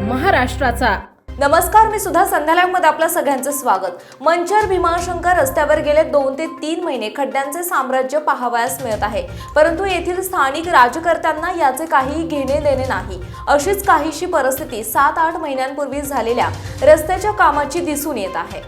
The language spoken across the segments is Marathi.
महाराष्ट्राचा. नमस्कार मी सुद्धा संध्याकाळमध्ये आपलं सगळ्यांचं स्वागत. मंचर भीमाशंकर रस्त्यावर गेले दोन ते तीन महिने खड्ड्यांचे साम्राज्य पाहावयास मिळत आहे. परंतु येथील स्थानिक राजकर्त्यांना याचे काही घेणे देणे नाही. अशीच काहीशी परिस्थिती सात आठ महिन्यांपूर्वी झालेल्या रस्त्याच्या कामाची दिसून येत आहे.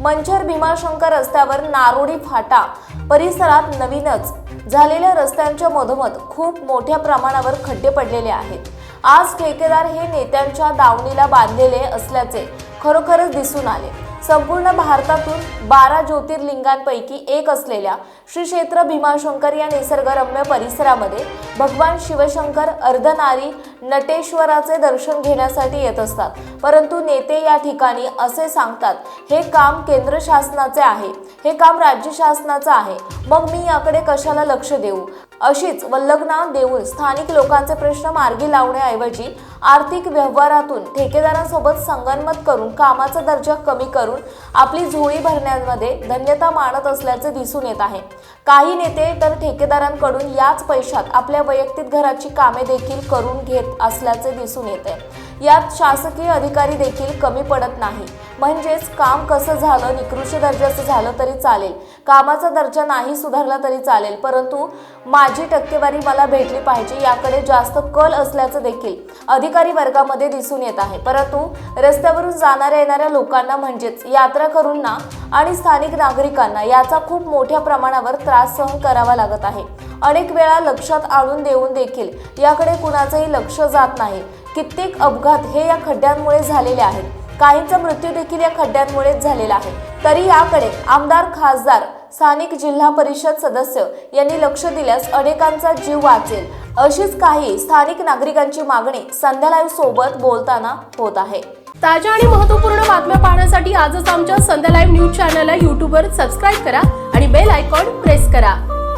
मंचर भीमाशंकर रस्त्यावर नारोडी फाटा परिसरात नवीनच झालेल्या रस्त्यांच्या मधोमध खूप मोठ्या प्रमाणावर खड्डे पडलेले आहेत. आज ठेकेदार हे नेत्यांच्या दावणीला बांधलेले असल्याचे खरोखरच दिसून आले. संपूर्ण भारतातून बारा ज्योतिर्लिंगांपैकी एक असलेल्या श्री क्षेत्र भीमाशंकर या निसर्गरम्य परिसरामध्ये भगवान शिवशंकर अर्धनारी नटेश्वराचे दर्शन घेण्यासाठी येत असतात. परंतु नेते या ठिकाणी असे सांगतात हे काम केंद्र शासनाचे आहे. हे काम राज्य शासनाचं आहे. मग मी याकडे कशाला लक्ष देऊ? अशीच वल्लगना देऊन स्थानिक लोकांचे प्रश्न मार्गी लावण्याऐवजी आर्थिक व्यवहारातून ठेकेदारांसोबत संगनमत करून कामाचा दर्जा कमी करून आपली झोळी भरण्यामध्ये धन्यता मानत असल्याचे दिसून येत आहे. काही नेते तर ठेकेदारांकडून याच पैशात आपल्या वैयक्तिक घराची कामे देखील करून घेत असल्याचे दिसून येते. यात शासकीय अधिकारी देखील कमी पडत नाही. म्हणजेच काम कसं झालं निकृष्ट दर्जाचं झालं तरी चालेल. कामाचा दर्जा नाही सुधारला तरी चालेल परंतु माझी टक्केवारी मला भेटली पाहिजे याकडे जास्त कल असल्याचं देखील अधिकारी वर्गामध्ये दिसून येत आहे. परंतु रस्त्यावरून जाणाऱ्या येणाऱ्या लोकांना म्हणजेच यात्रा करूंना आणि स्थानिक नागरिकांना याचा खूप मोठ्या प्रमाणावर त्रास सहन करावा लागत आहे. अनेक वेळा लक्षात आणून देऊन देखील याकडे कुणाचंही लक्ष जात नाही. कित्येक अपघात हे या खड्ड्यांमुळे झालेले आहेत. काहींचा मृत्यू देखील या खड्ड्यांमुळेच झालेला आहे. तरी याकडे आमदार खासदार स्थानिक जिल्हा परिषद सदस्य यांनी लक्ष दिल्यास अनेकांचा जीव वाचेल. अशीच काही स्थानिक नागरिकांची मागणी संध्या लाईव्ह सोबत बोलताना होत आहे. ताज्या आणि महत्त्वपूर्ण बातम्या पाहण्यासाठी आजच आमच्या संध्या लाईव्ह न्यूज चॅनलला यूट्यूबवर सबस्क्राईब करा आणि बेल आयकॉन प्रेस करा.